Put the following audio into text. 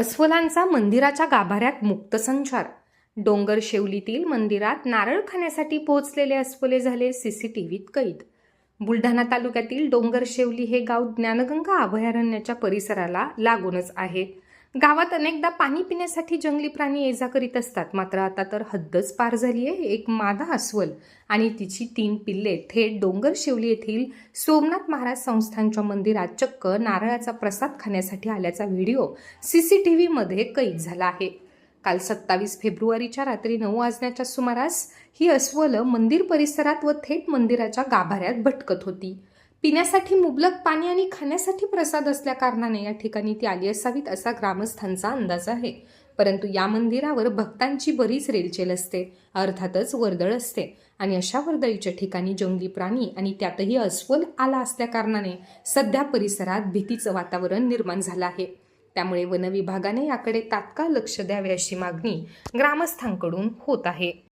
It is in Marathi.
अस्वलांचा मंदिराच्या गाभाऱ्यात मुक्त संचार. डोंगर शेवलीतील मंदिरात नारळ खाण्यासाठी पोहोचलेले अस्वले झाले सीसीटीव्हीत कैद. बुलढाणा तालुक्यातील डोंगर शेवली हे गाव ज्ञानगंगा अभयारण्याच्या परिसराला लागूनच आहे. गावात अनेकदा पाणी पिण्यासाठी जंगली प्राणी ये जा करीत असतात. मात्र आता तर हद्दच पार झाली आहे. एक मादा अस्वल आणि तिची तीन पिल्ले थेट डोंगर शिवली येथील सोमनाथ महाराज संस्थांच्या मंदिरात चक्क नारळाचा प्रसाद खाण्यासाठी आल्याचा व्हिडिओ सी सी टी व्हीमध्ये कैद झाला आहे. काल सत्तावीस फेब्रुवारीच्या रात्री नऊ वाजण्याच्या सुमारास ही अस्वलं मंदिर परिसरात व थेट मंदिराच्या गाभाऱ्यात भटकत होती. पिण्यासाठी मुबलक पाणी आणि खाण्यासाठी प्रसाद असल्याकारणाने या ठिकाणी ती आली असावीत असा ग्रामस्थांचा अंदाज आहे. परंतु या मंदिरावर भक्तांची बरीच रेलचेल असते अर्थातच वर्दळ असते. आणि अशा वर्दळीच्या ठिकाणी जंगली प्राणी आणि त्यातही अस्वल आला असल्याकारणाने सध्या परिसरात भीतीचं वातावरण निर्माण झालं आहे. त्यामुळे वनविभागाने याकडे तात्काळ लक्ष द्यावे अशी मागणी ग्रामस्थांकडून होत आहे.